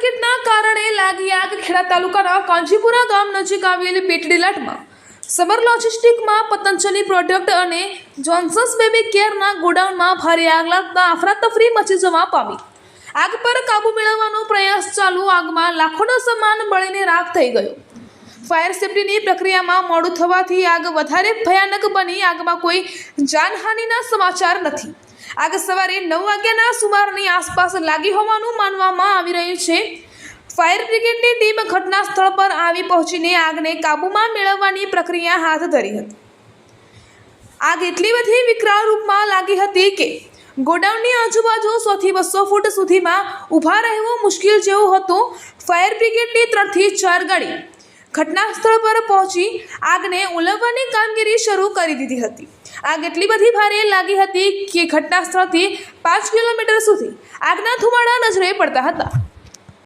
ખેડા તાલુકાના કાંજીપુરા ગામ નજીક આવેલ પેટડીલાટમાં સમર લોજિસ્ટિકમાં પતંજલિ પ્રોડક્ટ અને જોન્સન્સ બેબી કેરના ગોડાઉનમાં ભારે આગ લાગતા અફરાતફરી મચી જવા પામી. આગ પર કાબુ મેળવવાનો પ્રયાસ ચાલુ, આગમાં લાખોનો સામાન બળીને રાખ થઈ ગયો. ફાયર સેફટીની પ્રક્રિયામાં મોડું થવાથી આગ વધારે ભયાનક બની, આગમાં કોઈ જાનહાનિના સમાચાર નથી. આગ સવારે નવ વાગ્યાના સુમારની આસપાસ લાગી હોવાનું માનવામાં આવી રહ્યું છે. ફાયર બ્રિગેડની ટીમ ઘટના સ્થળ પર આવી પહોંચીને આગને કાબૂમાં મેળવવાની પ્રક્રિયા હાથ ધરી હતી. આગ એટલી બધી વિકરાળ રૂપમાં લાગી હતી કે ગોડાઉનની આજુબાજુ સોથી બસો ફૂટ સુધીમાં ઊભા રહેવું મુશ્કેલ જેવું હતું. ફાયર બ્રિગેડની ત્રણથી ચાર ગાડી ઘટના સ્થળ પર પહોંચી આગને ઉલવવાની કામગીરી શરૂ કરી દીધી હતી. આગ એટલી બધી ભારે લાગી હતી કે ઘટના સ્થળથી પાંચ કિલોમીટર સુધી આગના ધુમાડા નજરે પડતા હતા.